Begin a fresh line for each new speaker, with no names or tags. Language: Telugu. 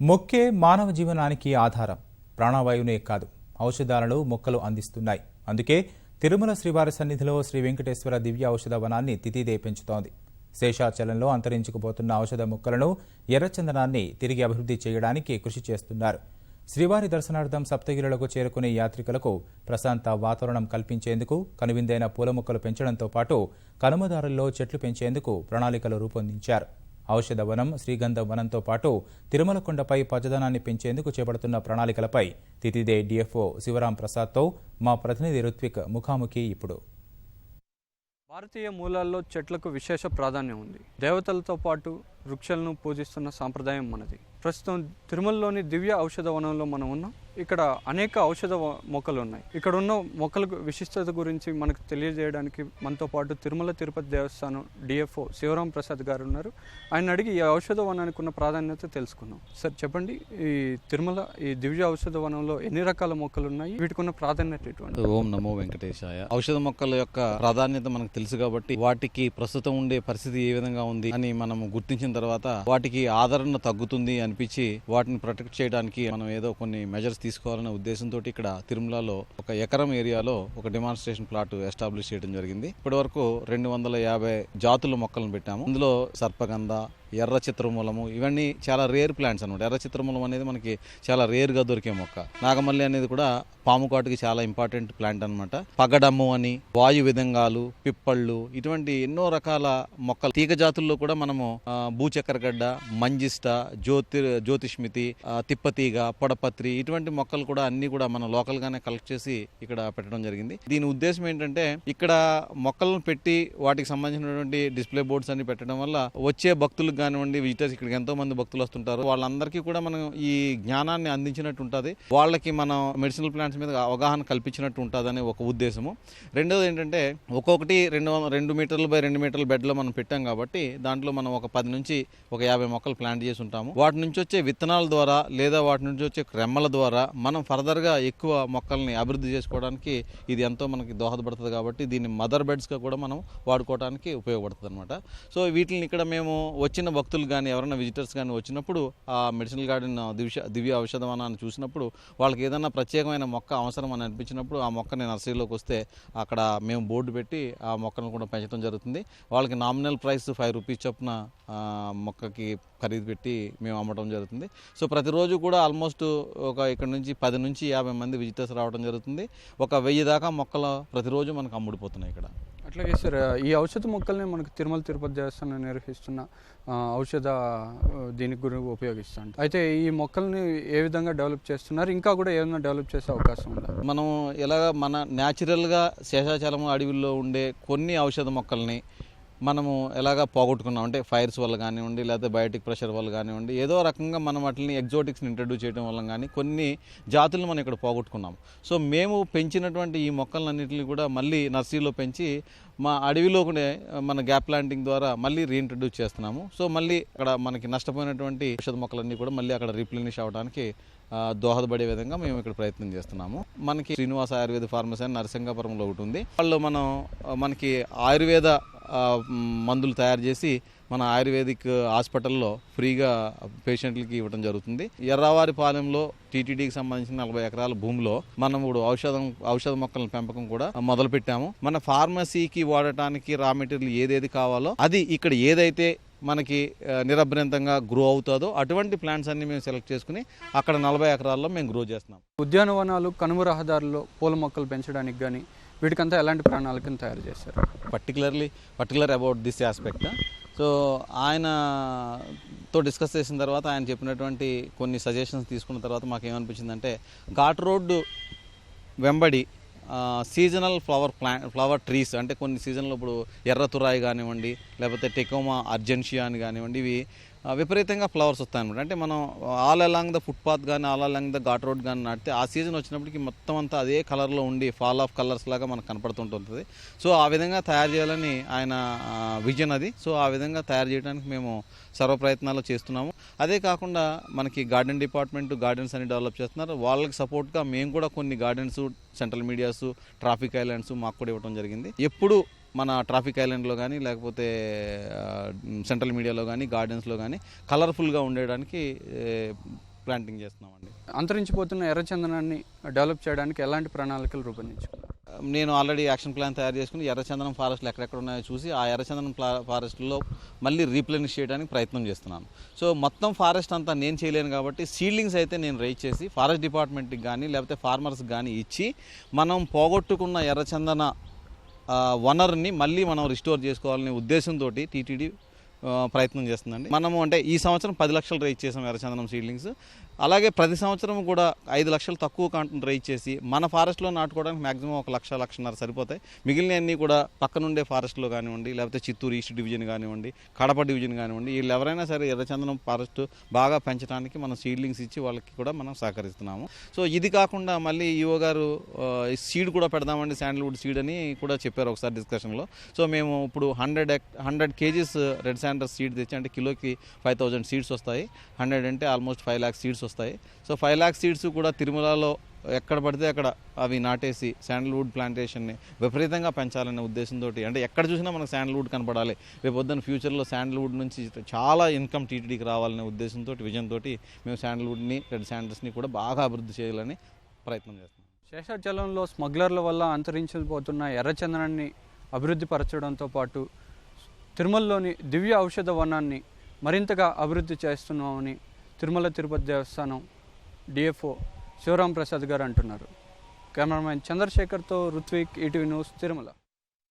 మొక్కే మానవ జీవనానికి ఆధారం. ప్రాణవాయువునే కాదు ఔషధాలను మొక్కలు అందిస్తున్నాయి. అందుకే తిరుమల శ్రీవారి సన్నిధిలో శ్రీ వెంకటేశ్వర దివ్య ఔషధ వనాన్ని తితిదే పెంచుతోంది. శేషాచలంలో అంతరించుకుపోతున్న ఔషధ మొక్కలను ఎర్రచందనాన్ని తిరిగి అభివృద్ధి చేయడానికి కృషి చేస్తున్నారు. శ్రీవారి దర్శనార్థం సప్తగిరులకు చేరుకునే యాత్రికులకు ప్రశాంత వాతావరణం కల్పించేందుకు కనువిందైన పూల మొక్కలు పెంచడంతో పాటు కనుమదారుల్లో చెట్లు పెంచేందుకు ప్రణాళికలు రూపొందించారు. ఔషధ వనం శ్రీగంధ వనంతో పాటు తిరుమల కొండపై పచ్చదనాన్ని పెంచేందుకు చేపడుతున్న ప్రణాళికలపై తితిదే డిఎఫ్ఓ శివరాం ప్రసాద్తో మా ప్రతినిధి రుత్విక్ ముఖాముఖి ఇప్పుడు.
భారతీయ మూలాల్లో చెట్లకు విశేష ప్రాధాన్యం ఉంది. దేవతలతో పాటు వృక్షాలను పూజిస్తున్న సాంప్రదాయం మనది. ప్రస్తుతం తిరుమలలోని దివ్య ఔషధ వనంలో మనం ఉన్నాం. ఇక్కడ అనేక ఔషధ మొక్కలు ఉన్నాయి ఇక్కడ ఉన్న మొక్కల విశిష్టత గురించి మనకు తెలియజేయడానికి మనతో పాటు తిరుమల తిరుపతి దేవస్థానం డిఎఫ్ఓ శివరాం ప్రసాద్ గారు ఉన్నారు ఆయన అడిగి ఈ ఔషధ వనానికి ఉన్న ప్రాధాన్యత తెలుసుకుందాం. సార్ చెప్పండి ఈ తిరుమల ఈ దివ్య ఔషధ వనంలో ఎన్ని రకాల మొక్కలు ఉన్నాయి వీటికి ఉన్న ప్రాధాన్యత ఎటువంటి?
ఓం నమో వెంకటేశాయ. ఔషధ మొక్కల యొక్క ప్రాధాన్యత మనకు తెలుసు కాబట్టి వాటికి ప్రస్తుతం ఉండే పరిస్థితి ఏ విధంగా ఉంది అని మనం గుర్తించిన తర్వాత వాటికి ఆదరణ తగ్గుతుంది అనిపించి వాటిని ప్రొటెక్ట్ చేయడానికి మనం ఏదో కొన్ని మెజర్స్ తీసుకోవాలనే ఉద్దేశంతో ఇక్కడ తిరుమలలో ఒక ఎకరం ఏరియాలో ఒక డిమాన్స్ట్రేషన్ ప్లాట్ ఎస్టాబ్లిష్ చేయడం జరిగింది. ఇప్పటి వరకు రెండు వందల యాభై జాతుల మొక్కలను పెట్టాము. అందులో సర్పగంధ ఎర్ర చిత్రమూలము. ఇవన్నీ చాలా రేర్ ప్లాంట్స్ అనమాట ఎర్ర చిత్రమూలం అనేది మనకి చాలా రేర్గా దొరికే మొక్క. నాగమల్లి అనేది కూడా పాము కాటుకి చాలా ఇంపార్టెంట్ ప్లాంట్ అన్నమాట. పగడమ్ము అని వాయు విధంగాలు పిప్పళ్ళు ఇటువంటి ఎన్నో రకాల మొక్కలు. తీగ జాతుల్లో కూడా మనము భూచక్రగడ్డ మంజిష్ట జ్యోతి జ్యోతిష్మితి తిప్పతీగ పొడపత్రి ఇటువంటి మొక్కలు కూడా అన్ని కూడా మనం లోకల్ గానే కలెక్ట్ చేసి ఇక్కడ పెట్టడం జరిగింది. దీని ఉద్దేశం ఏంటంటే ఇక్కడ మొక్కలను పెట్టి వాటికి సంబంధించినటువంటి డిస్ప్లే బోర్డ్స్ అన్ని పెట్టడం వల్ల వచ్చే భక్తులకు కానివ్వండి విజిటర్స్ ఇక్కడికి ఎంతో మంది భక్తులు వస్తుంటారు. వాళ్ళందరికీ కూడా మనం ఈ జ్ఞానాన్ని అందించినట్టు ఉంటుంది. వాళ్ళకి మనం మెడిసినల్ ప్లాంట్స్ మీద అవగాహన కల్పించినట్టు ఉంటుందని ఒక ఉద్దేశము. రెండోది ఏంటంటే ఒక్కొక్కటి రెండు రెండు మీటర్లు బై రెండు మీటర్ల బెడ్లో మనం పెట్టాం కాబట్టి దాంట్లో మనం ఒక పది నుంచి ఒక యాభై మొక్కలు ప్లాంట్ చేసి ఉంటాము. వాటి నుంచి వచ్చే విత్తనాల ద్వారా లేదా వాటి నుంచి వచ్చే క్రెమ్మల ద్వారా మనం ఫర్దర్గా ఎక్కువ మొక్కల్ని అభివృద్ధి చేసుకోవడానికి ఇది ఎంతో మనకి దోహదపడుతుంది కాబట్టి దీన్ని మదర్ బెడ్స్గా కూడా మనం వాడుకోవడానికి ఉపయోగపడుతుంది అనమాట సో వీటిని ఇక్కడ మేము వచ్చిన భక్తులు కానీ ఎవరైనా విజిటర్స్ కానీ వచ్చినప్పుడు ఆ మెడిసినల్ గార్డెన్ దివ్య దివ్య ఔషధవనాన్ని చూసినప్పుడు వాళ్ళకి ఏదైనా ప్రత్యేకమైన మొక్క అవసరం అని అనిపించినప్పుడు ఆ మొక్కని నర్సరీలోకి వస్తే అక్కడ మేము బోర్డు పెట్టి ఆ మొక్కను కూడా పెంచడం జరుగుతుంది. వాళ్ళకి నామినల్ ప్రైస్ ఫైవ్ రూపీస్ చొప్పున మొక్కకి ఖరీదు పెట్టి మేము అమ్మటం జరుగుతుంది. సో ప్రతిరోజు కూడా ఆల్మోస్ట్ ఒక ఇక్కడ నుంచి పది నుంచి యాభై మంది విజిటర్స్ రావడం జరుగుతుంది. ఒక వెయ్యి దాకా మొక్కలు ప్రతిరోజు మనకు అమ్ముడిపోతున్నాయి ఇక్కడ.
అట్లాగే సార్ ఈ ఔషధ మొక్కల్ని మనకు తిరుమల తిరుపతి దేవస్థానం నిర్వహిస్తున్న ఔషధ దీనికి గురించి ఉపయోగిస్తాం అయితే ఈ మొక్కల్ని ఏ విధంగా డెవలప్ చేస్తున్నారు? ఇంకా కూడా ఏమైనా డెవలప్ చేసే అవకాశం ఉందా?
మనం ఎలాగ మన న్యాచురల్గా శేషాచలం అడవిలో ఉండే కొన్ని ఔషధ మొక్కల్ని మనము ఎలాగ పోగొట్టుకున్నాం? అంటే ఫైర్స్ వల్ల కానివ్వండి లేకపోతే బయోటిక్ ప్రెషర్ వల్ల కానివ్వండి ఏదో రకంగా మనం వాటిని ఎగ్జోటిక్స్ని ఇంట్రడ్యూస్ చేయడం వల్ల కానీ కొన్ని జాతులను మనం ఇక్కడ పోగొట్టుకున్నాం. సో మేము పెంచినటువంటి ఈ మొక్కలన్నింటినీ కూడా మళ్ళీ నర్సరీలో పెంచి మా అడవిలో కూడా మన గ్యాప్ ప్లాంటింగ్ ద్వారా మళ్ళీ రీఇంట్రడ్యూస్ చేస్తున్నాము. సో మళ్ళీ అక్కడ మనకి నష్టపోయినటువంటి ఔషధ మొక్కలన్నీ కూడా మళ్ళీ అక్కడ రీప్లెనిష్ అవ్వడానికి దోహదపడే విధంగా మేము ఇక్కడ ప్రయత్నం చేస్తున్నాము. మనకి శ్రీనివాస ఆయుర్వేద ఫార్మసీ అని నరసింగాపురంలో ఒకటి ఉంది. వాళ్ళు మనం మనకి ఆయుర్వేద మందులు తయారు చేసి మన ఆయుర్వేదిక్ హాస్పిటల్లో ఫ్రీగా పేషెంట్లకి ఇవ్వడం జరుగుతుంది. ఎర్రవారిపాలెంలో టీటీడీకి సంబంధించిన నలభై ఎకరాల భూమిలో మనం ఇప్పుడు ఔషధం ఔషధ మొక్కల పెంపకం కూడా మొదలు పెట్టాము మన ఫార్మసీకి వాడటానికి రా మెటీరియల్ ఏదేది కావాలో అది ఇక్కడ ఏదైతే మనకి ఆ, నిరభ్యంతంగా గ్రో అవుతుందో అటువంటి ప్లాంట్స్ అన్ని మేము సెలెక్ట్ చేసుకుని అక్కడ నలభై ఎకరాల్లో మేము గ్రో చేస్తున్నాం.
ఉద్యానవనాలు కనుమ రహదారుల్లో పూల మొక్కలు పెంచడానికి కానీ వీటికంతా ఎలాంటి ప్రణాళికను తయారు చేశారు?
Particularly particular about this aspect so ఆయనతో డిస్కస్ చేసిన తర్వాత ఆయన చెప్పినటువంటి కొన్ని సజెషన్స్ తీసుకున్న తర్వాత మాకు ఏమనిపించిందంటే ఘాట్ రోడ్డు వెంబడి seasonal flower plant flower trees అంటే కొన్ని సీజన్లో ఇప్పుడు ఎర్ర తురాయి కానివ్వండి లేకపోతే టెకోమా అర్జెన్షియా అని కానివ్వండి ఇవి విపరీతంగా ఫ్లవర్స్ వస్తాయన్నమాట. అంటే మనం ఆల్ అలాంగ్ ద ఫుట్పాత్ కానీ all along the ghat road కానీ నాటితే ఆ సీజన్ వచ్చినప్పటికి మొత్తం అంతా అదే కలర్లో ఉండి ఫాల్ ఆఫ్ కలర్స్ లాగా మనకు కనపడుతుంటుంది సో ఆ విధంగా తయారు చేయాలని ఆయన విజన్ అది. సో ఆ విధంగా తయారు చేయడానికి మేము సర్వ ప్రయత్నాలు చేస్తున్నాము. అదే కాకుండా మనకి గార్డెన్ డిపార్ట్మెంట్ గార్డెన్స్ అని డెవలప్ చేస్తున్నారు. వాళ్ళకి సపోర్ట్గా మేము కూడా కొన్ని gardens central medias traffic islands మాకు కూడా ఇవ్వడం జరిగింది. ఎప్పుడు మన ట్రాఫిక్ ఐలాండ్లో కానీ లేకపోతే సెంట్రల్ మీడియాలో కానీ గార్డెన్స్లో కానీ కలర్ఫుల్గా ఉండడానికి ప్లాంటింగ్ చేస్తున్నామండి.
అంతరించిపోతున్న ఎర్రచందనాన్ని డెవలప్ చేయడానికి ఎలాంటి ప్రణాళికలు రూపొందించుకున్నారు?
నేను ఆల్రెడీ యాక్షన్ ప్లాన్ తయారు చేసుకుని ఎర్రచందనం ఫారెస్ట్లు ఎక్కడెక్కడ ఉన్నాయో చూసి ఆ ఎర్రచందనం ప్లా- ఫారెస్ట్లో మళ్ళీ రీప్లెనిష్ చేయడానికి ప్రయత్నం చేస్తున్నాను. సో మొత్తం ఫారెస్ట్ అంతా నేను చేయలేను కాబట్టి సీడ్లింగ్స్ అయితే నేను రైజ్ చేసి ఫారెస్ట్ డిపార్ట్మెంట్కి కానీ లేకపోతే ఫార్మర్స్కి కానీ ఇచ్చి మనం పోగొట్టుకున్న ఎర్రచందన వనరుని మళ్ళీ మనం రిస్టోర్ చేసుకోవాలనే ఉద్దేశంతో టీటీడీ ప్రయత్నం చేస్తుందండి. మనము అంటే ఈ సంవత్సరం పది లక్షలు రేజ్ చేసాం ఎర్రచందనం సీడ్లింగ్స్ అలాగే ప్రతి సంవత్సరం కూడా ఐదు లక్షలు తక్కువ కాంటెంట్ రైజ్ చేసి మన ఫారెస్ట్లో నాటుకోవడానికి మ్యాక్సిమం ఒక లక్ష లక్షన్నర సరిపోతాయి. మిగిలినవన్నీ కూడా పక్కనుండే ఫారెస్ట్లో కానివ్వండి లేకపోతే చిత్తూరు ఈస్ట్ డివిజన్ కానివ్వండి కడప డివిజన్ కానివ్వండి వీళ్ళు ఎవరైనా సరే ఎర్రచందనం ఫారెస్ట్ బాగా పెంచడానికి మనం సీడ్లింగ్స్ ఇచ్చి వాళ్ళకి కూడా మనం సహకరిస్తున్నాము. సో ఇది కాకుండా మళ్ళీ ఈవో గారు సీడ్ కూడా పెడదామండి శాండల్వుడ్ సీడ్ అని కూడా చెప్పారు ఒకసారి డిస్కషన్లో సో మేము ఇప్పుడు hundred hundred KGs red sander seed తెచ్చి అంటే కిలోకి ఫైవ్ థౌజండ్ సీడ్స్ వస్తాయి. హండ్రెడ్ అంటే ఆల్మోస్ట్ ఫైవ్ ల్యాక్స్ సీడ్స్ వస్తాయి. సో ఫైవ్ ల్యాక్స్ సీడ్స్ కూడా తిరుమలలో ఎక్కడ పడితే అక్కడ అవి నాటేసి శాండల్వుడ్ ప్లాంటేషన్ని విపరీతంగా పెంచాలనే ఉద్దేశంతో అంటే ఎక్కడ చూసినా మనకు శాండల్వుడ్ కనపడాలి. రేపు పొద్దున్న ఫ్యూచర్లో శాండల్వుడ్ నుంచి చాలా ఇన్కమ్ టీటీడీకి రావాలనే ఉద్దేశంతో విజన్ తోటి మేము శాండల్వుడ్ని రెడ్ శాండల్స్ని కూడా బాగా అభివృద్ధి చేయాలని ప్రయత్నం చేస్తున్నాం.
శేషాచలంలో స్మగ్లర్ల వల్ల అంతరించిపోతున్న ఎర్రచందనాన్ని అభివృద్ధి పరచడంతో పాటు తిరుమలలోని దివ్య ఔషధ వనాన్ని మరింతగా అభివృద్ధి చేస్తున్నామని తిరుమల తిరుపతి దేవస్థానం డిఎఫ్ఓ శివరాం ప్రసాద్ గారు అంటున్నారు. కెమెరామెన్ చంద్రశేఖర్తో రుత్విక్ ఈటీవీ న్యూస్ తిరుమల.